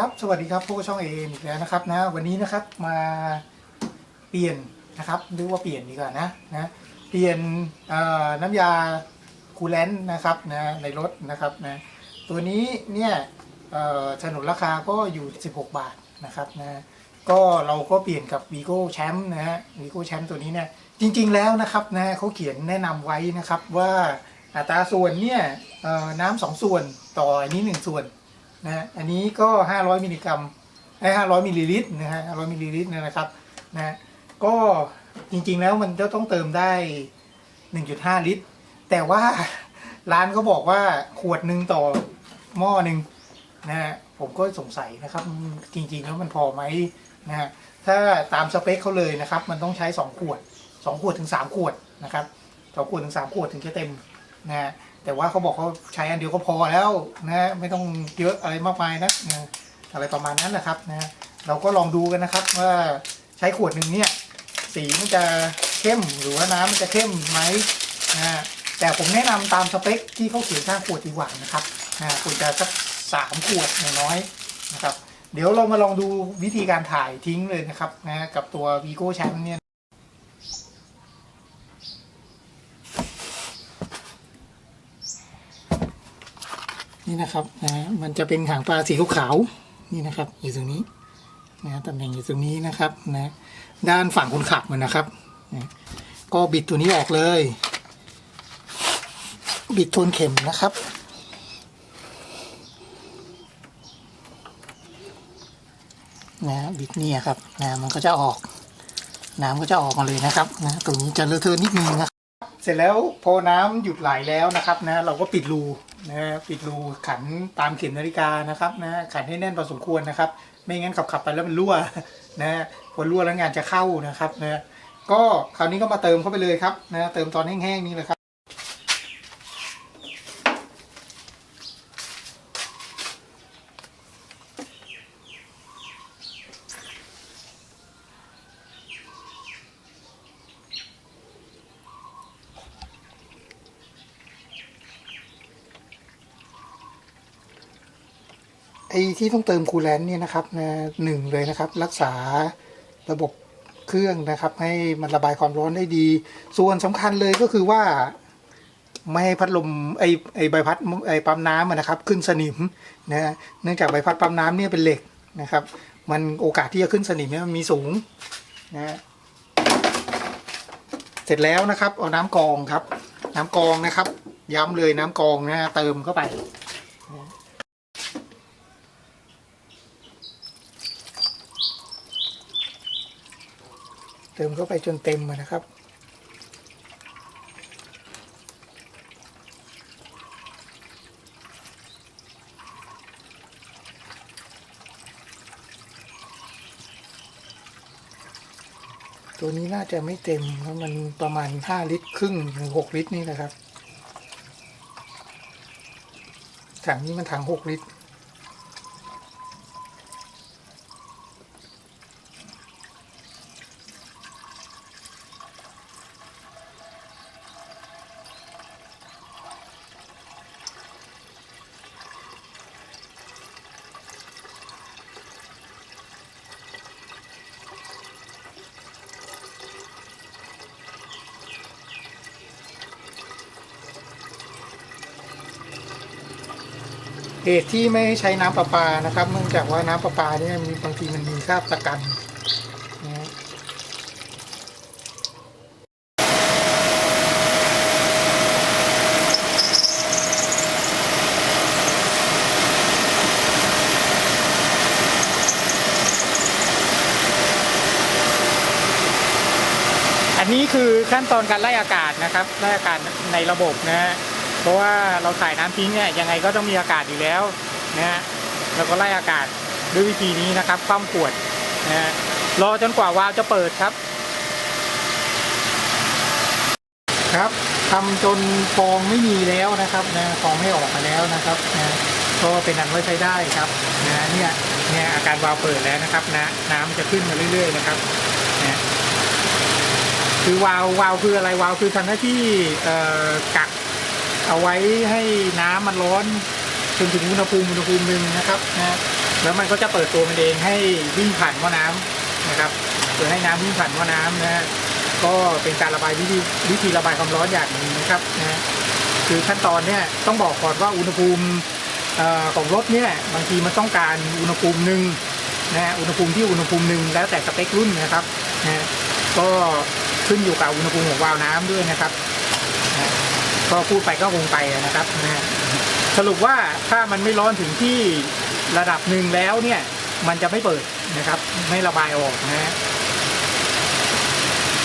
ครับ สวัสดีครับพวกบช่องเอมอีกแล้วนะครับนะวันนี้นะครับมาเปลี่ยนนะครับเรียกว่าเปลี่ยนดีกว่านะนะเปลี่ยนน้ำยาคูลแลนต์นะครับนะในรถนะครับนะตัวนี้เนี่ยเอ่อสนุนราคาก็อยู่ 16 บาทนะครับนะก็เราก็เปลี่ยนกับ Vigo Champ นะฮะ Vigo Champ ตัวนี้เนี่ยจริงๆแล้วนะครับนะเขาเขียนแนะนำไว้นะครับว่าอัตราส่วนเนี่ยน้ำสองส่วนต่ออันนี้หนึ่งส่วน นะฮะอันนี้ก็ 500 มิลลิกรัมไอ้500 มิลลิลิตรนะฮะ500 มิลลิลิตรนะครับนะก็จริงๆแล้วมันจะต้องเติมได้ 1.5 ลิตร แต่ว่าร้านเขาบอกว่าขวดหนึ่งต่อหม้อหนึ่งนะฮะผมก็สงสัยนะครับ จริงๆแล้วมันพอไหมนะฮะถ้าตามสเปคเขาเลยนะครับ มันต้องใช้ 2 ขวด 2 ขวดถึง 3 ขวดนะครับสองขวดถึง 3 ขวดถึงจะเต็มนะฮะ แต่ว่าเขาบอกเขาใช้อันเดียวก็พอแล้วนะฮะไม่ต้องเยอะอะไรมากมายนะนะอะไรประมาณนั้นแหละครับนะเราก็ลองดูกันนะครับว่าใช้ขวดหนึ่งเนี่ยสีมันจะเข้มหรือว่าน้ำมันจะเข้มไหมนะแต่ผมแนะนำตามสเปคที่เขาเขียนข้างขวดดีกว่านะครับนะควรจะสักสามขวดอย่างน้อยนะครับเดี๋ยวเรามาลองดูวิธีการถ่ายทิ้งเลยนะครับนะกับตัว Vigo Champ เนี่ย นี่นะครับนะมันจะเป็นหางปลาสีขาวๆนี่นะครับ อยู่ตรงนี้นะตำแหน่งอยู่ตรงนี้นะครับนะด้านฝั่งคนขับมันนะครับนะก็บิดตัวนี้ออกเลย บิดทวนเข็มนะครับนะบิดเนี่ยครับนะมันก็จะออกน้ำก็จะออกมาเลยนะครับนะตรงนี้จะเลอะเทอะนิดนึงนะครับเสร็จแล้วพอน้ำหยุดไหลแล้วนะครับนะเราก็ปิดรู นะปิดรูขันตามเข็มนาฬิกานะครับนะขันให้แน่นพอสมควรนะครับ ไม่งั้นขับขับไปแล้วมันรั่วนะพอรั่วแล้วงานจะเข้านะครับนะก็คราวนี้ก็มาเติมเข้าไปเลยครับนะเติมตอนแห้งๆนี่เลยครับ ไอ้ที่ต้องเติมคูลแลนต์เนี่ยนะครับนะหนึ่งเลยนะครับ รักษาระบบเครื่องนะครับ ให้มันระบายความร้อนได้ดี ส่วนสำคัญเลยก็คือว่า ไม่ให้พัดลมไอไอใบพัดไอปั๊มน้ำนะครับ ขึ้นสนิมนะเนื่องจากใบพัดปั๊มน้ำเนี่ยเป็นเหล็กนะครับ มันโอกาสที่จะขึ้นสนิมเนี่ยมันมีสูงนะเสร็จแล้วนะครับ เอาน้ำกองครับ น้ำกองนะครับ ย้ำเลยน้ำกองนะเติมเข้าไป เติมเข้าไปจนเต็มนะครับ ตัวนี้น่าจะไม่เต็มเพราะมันประมาณ 5 ลิตรครึ่งถึง6ลิตรนี่นะครับถังนี้มันถัง 6 ลิตร เหตุที่ไม่ใช้น้ำประปานะครับ เนื่องจากว่าน้ำประปาเนี่ยมีบางทีมันมีคราบตะกันนะฮะอันนี้คือขั้นตอนการไล่อากาศนะครับไล่อากาศในระบบนะฮะ เพราะว่าเราถ่ายน้ำทิ้งเนี่ยยังไงก็ต้องมีอากาศอยู่แล้วนะฮะแล้วก็ไล่อากาศด้วยวิธีนี้นะครับคว่ำขวดนะฮะรอจนกว่าวาล์วจะเปิดครับ ครับทำจนฟองไม่มีแล้วนะครับนะฟองไม่ออกมาแล้วนะครับนะก็เป็นอันว่าใช้ได้ครับนะเนี่ยเนี่ยอาการวาล์วเปิดแล้วนะครับนะน้ำจะขึ้นมาเรื่อย ๆ นะครับนะคือวาล์ววาล์วคืออะไรวาล์วคือทำหน้าที่กัก เอาไว้ให้น้ำมันร้อนจนถึงอุณหภูมิอุณหภูมิหนึ่งนะครับนะแล้วมันก็จะเปิดตัวมันเองให้วิ่งผ่านหม้อน้ำนะครับโดยให้น้ำวิ่งผ่านหม้อน้ำนะฮะก็เป็นการระบายวิธีวิธีระบายความร้อนอย่างหนึ่งนะครับนะคือขั้นตอนเนี่ยต้องบอกก่อนว่าอุณหภูมิอของรถเนี่ยบางทีมันต้องการอุณหภูมิหนึ่งนะอุณหภูมิที่อุณหภูมิหนึ่งแล้วแต่สเปครุ่นนะครับนะก็ขึ้นอยู่กับอุณหภูมิของวาล์วน้ำด้วยนะครับนะ ก็พูดไปก็คงไปนะครับนะสรุปว่าถ้ามันไม่ร้อนถึงที่ระดับหนึ่งแล้วเนี่ย มันจะไม่เปิดนะครับ ไม่ระบายออกนะฮะ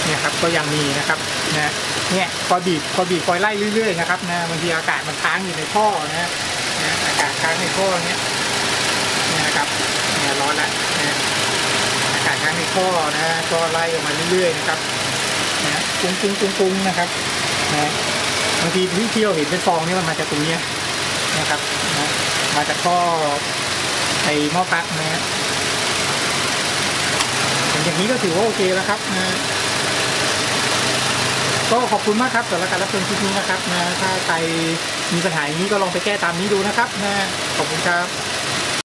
เนี่ยครับก็ยังมีนะครับนะเนี่ยพอบีบพอบีบคอยไล่เรื่อยๆนะครับนะบางทีอากาศมันค้างอยู่ในท่อนะฮะนะอากาศค้างในท่อเนี่ยเนี่ยนะครับเนี่ยร้อนละนะอากาศค้างในท่อนะก็ไล่ออกมาเรื่อยๆนะครับนะกุ้งกุ้งกรุงนะครับนะ บางทีที่ที่เราเห็นเป็นฟองนี่มันมาจากตรงนี้นะครับนะมาจากท่อไอหม้อปั๊กนะฮะอย่างนี้ก็ถือว่าโอเคแล้วครับนะก็ขอบคุณมากครับสำหรับการรับชมคลิปนี้นะครับนะถ้าใครมีปัญหาอย่างนี้ก็ลองไปแก้ตามนี้ดูนะครับนะขอบคุณครับ